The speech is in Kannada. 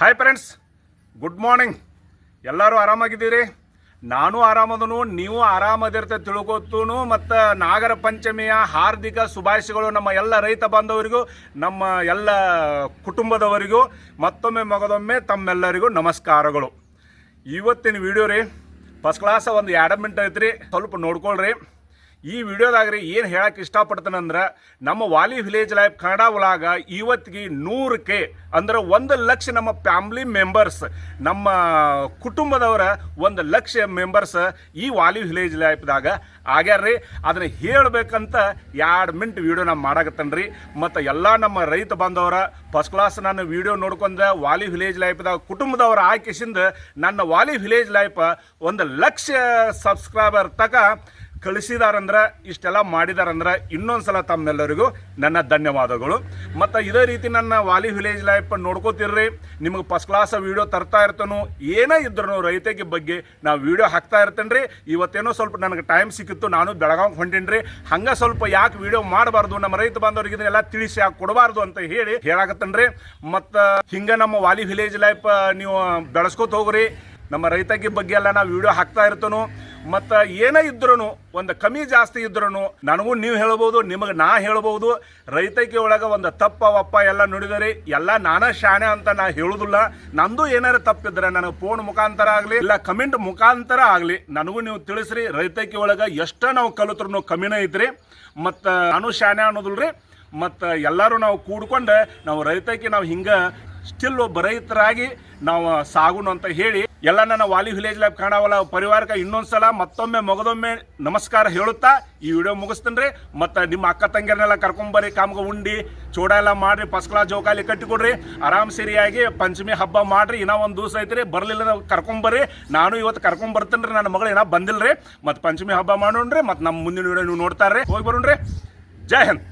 ಹಾಯ್ ಫ್ರೆಂಡ್ಸ್ ಗುಡ್ ಮಾರ್ನಿಂಗ್ ಎಲ್ಲರೂ ಆರಾಮಾಗಿದ್ದೀರಿ? ನಾನು ಆರಾಮದನು, ನೀವು ಆರಾಮದಿರ್ತ ತಿಳ್ಕೊತೂನು, ಮತ್ತು ನಾಗರ ಪಂಚಮಿಯ ಹಾರ್ದಿಕ ಶುಭಾಶಯಗಳು ನಮ್ಮ ಎಲ್ಲ ರೈತ ಬಾಂಧವರಿಗೂ, ನಮ್ಮ ಎಲ್ಲ ಕುಟುಂಬದವರಿಗೂ, ಮತ್ತೊಮ್ಮೆ ಮಗದೊಮ್ಮೆ ತಮ್ಮೆಲ್ಲರಿಗೂ ನಮಸ್ಕಾರಗಳು. ಇವತ್ತಿನ ವಿಡಿಯೋ ರೀ ಫಸ್ಟ್ ಕ್ಲಾಸ್ ಒಂದು ಎರಡು ಮಿನಿಟ್ ಐತ್ರಿ. ಸ್ವಲ್ಪ ನೋಡ್ಕೊಳ್ರಿ. ಈ ವಿಡಿಯೋದಾಗ್ರಿ ಏನು ಹೇಳಕ್ಕೆ ಇಷ್ಟಪಡ್ತಾನಂದ್ರೆ ನಮ್ಮ ವಾಲಿ ವಿಲೇಜ್ ಲೈಫ್ ಕನ್ನಡ ಒಳಗ ಇವತ್ತಿಗೆ ನೂರಕ್ಕೆ, ಅಂದ್ರೆ ಒಂದು ಲಕ್ಷ ನಮ್ಮ ಫ್ಯಾಮ್ಲಿ ಮೆಂಬರ್ಸ್, ನಮ್ಮ ಕುಟುಂಬದವರ ಒಂದು ಲಕ್ಷ ಮೆಂಬರ್ಸ್ ಈ ವಾಲಿ ವಿಲೇಜ್ ಲೈಫ್ದಾಗ ಆಗ್ಯಾರ್ರಿ. ಅದನ್ನ ಹೇಳ್ಬೇಕಂತ ಎರಡು ಮಿನಿಟ್ ವಿಡಿಯೋ ನಾನು ಮಾಡಾಕತ್ತೇನ್ರಿ. ಮತ್ತು ಎಲ್ಲ ನಮ್ಮ ರೈತ ಬಾಂಧವರ ಫಸ್ಟ್ ಕ್ಲಾಸ್ ನಾನು ವಿಡಿಯೋ ನೋಡ್ಕೊಂಡ್ರೆ ವಾಲಿ ವಿಲೇಜ್ ಲೈಫ್ದಾಗ ಕುಟುಂಬದವರ ಆಯ್ಕೆಸಿಂದ ನನ್ನ ವಾಲಿ ವಿಲೇಜ್ ಲೈಫ್ ಒಂದು ಲಕ್ಷ ಸಬ್ಸ್ಕ್ರೈಬರ್ ತಕ ಕಳಿಸಿದಾರಂದ್ರೆ, ಇಷ್ಟೆಲ್ಲ ಮಾಡಿದಾರಂದ್ರೆ ಇನ್ನೊಂದ್ಸಲ ತಮ್ಮೆಲ್ಲರಿಗೂ ನನ್ನ ಧನ್ಯವಾದಗಳು. ಮತ್ತು ಇದೇ ರೀತಿ ನನ್ನ ವಾಲಿ ವಿಲೇಜ್ ಲೈಫ್ ನೋಡ್ಕೋತಿರ್ರಿ. ನಿಮಗೆ ಫಸ್ಟ್ ಕ್ಲಾಸ್ ವಿಡಿಯೋ ತರ್ತಾ ಇರ್ತಾನು. ಏನೇ ಇದ್ರೂ ರೈತಗೆ ಬಗ್ಗೆ ನಾವು ವಿಡಿಯೋ ಹಾಕ್ತಾ ಇರ್ತೇನೆ ರೀ ಇವತ್ತೇನೋ ಸ್ವಲ್ಪ ನನಗೆ ಟೈಮ್ ಸಿಕ್ಕಿತ್ತು, ನಾನು ಬೆಳಗಾವಿಗೆ ಹೊಂಟೇನ್ರಿ. ರೀ ಹಂಗೆ ಸ್ವಲ್ಪ ಯಾಕೆ ವಿಡಿಯೋ ಮಾಡಬಾರ್ದು, ನಮ್ಮ ರೈತ ಬಾಂಧವರಿಗೆ ಇದನ್ನೆಲ್ಲ ತಿಳಿಸಿ ಯಾಕೆ ಕೊಡಬಾರ್ದು ಅಂತ ಹೇಳಿ ಹೇಳಾಕತ್ತೇನ್ರಿ. ಮತ್ತು ಹಿಂಗೆ ನಮ್ಮ ವಾಲಿ ವಿಲೇಜ್ ಲೈಫ್ ನೀವು ಬೆಳೆಸ್ಕೊತ ಹೋಗ್ರಿ. ನಮ್ಮ ರೈತಗೆ ಬಗ್ಗೆ ಎಲ್ಲ ನಾವು ವಿಡಿಯೋ ಹಾಕ್ತಾ ಇರ್ತನು. ಮತ್ತು ಏನೇ ಇದ್ರೂ ಒಂದು ಕಮ್ಮಿ ಜಾಸ್ತಿ ಇದ್ರೂ ನನಗೂ ನೀವು ಹೇಳ್ಬೋದು, ನಿಮಗೆ ನಾ ಹೇಳ್ಬೋದು, ರೈತಕಿ ಒಳಗೆ ಒಂದು ತಪ್ಪ ಒಪ್ಪ ಎಲ್ಲ ನುಡಿದರಿ, ಎಲ್ಲ ನಾನ ಶಾಣೆ ಅಂತ ನಾ ಹೇಳುದಿಲ್ಲ. ನಂದು ಏನಾರ ತಪ್ಪಿದ್ರೆ ನನಗೆ ಫೋನ್ ಮುಖಾಂತರ ಆಗಲಿ, ಇಲ್ಲ ಕಮೆಂಟ್ ಮುಖಾಂತರ ಆಗಲಿ, ನನಗೂ ನೀವು ತಿಳಿಸ್ರಿ, ರೈತಕಿ ಒಳಗೆ ಎಷ್ಟ ನಾವು ಕಲಿತ್ರು ಕಮ್ಮಿನೇ ಐತ್ರಿ. ಮತ್ತು ನಾನು ಶಾಣೆ ಅನ್ನೋದಿಲ್ರಿ. ಮತ್ತು ಎಲ್ಲರೂ ನಾವು ಕೂಡ್ಕೊಂಡು, ನಾವು ರೈತಕಿ ನಾವು ಹಿಂಗೆ ಸ್ಟಿಲ್ ಒಬ್ಬ ರೈತರಾಗಿ ನಾವು ಸಾಗುನು ಅಂತ ಹೇಳಿ ಎಲ್ಲ ನನ್ನ ವಾಲಿ ವಿಲೇಜ್ ಲೈಫ್ ಕಾಣವಲ್ಲ ಪರಿವಾರಕ್ಕೆ ಇನ್ನೊಂದ್ಸಲ ಮತ್ತೊಮ್ಮೆ ಮಗದೊಮ್ಮೆ ನಮಸ್ಕಾರ ಹೇಳುತ್ತಾ ಈ ವಿಡಿಯೋ ಮುಗಿಸ್ತೇನೆ ಮತ್ತು ನಿಮ್ಮ ಅಕ್ಕ ತಂಗಿಯರನ್ನೆಲ್ಲ ಕರ್ಕೊಂಬರ್ರಿ ಕಾಮಗ ಉಂಡಿ, ಚೂಡ ಎಲ್ಲ ಮಾಡಿರಿ ಫಸ್ಟ್ ಕ್ಲಾಸ್ ಜೋಕಾಲಿ ಕಟ್ಟಿಕೊಡ್ರಿ. ಆರಾಮ್ ಸರಿಯಾಗಿ ಪಂಚಮಿ ಹಬ್ಬ ಮಾಡ್ರಿ, ಇನ್ನೂ ಒಂದು ದಿವಸ ಐತ್ರಿ, ಬರಲಿಲ್ಲ ಕರ್ಕೊಂಬರ್ರಿ ನಾನು ಇವತ್ತು ಕರ್ಕೊಂಬರ್ತೇನೆ ರೀ ನನ್ನ ಮಗಳು ಏನೋ ಬಂದಿಲ್ಲ ರೀ ಮತ್ತು ಪಂಚಮಿ ಹಬ್ಬ ಮಾಡೋಣ್ರಿ, ಮತ್ತು ನಮ್ಮ ಮುಂದಿನ ವಿಡಿಯೋ ನೀವು ನೋಡ್ತಾರ್ರಿ. ಹೋಗಿ ಬರೋಣ್ರಿ. ಜೈ ಹಿಂದ್.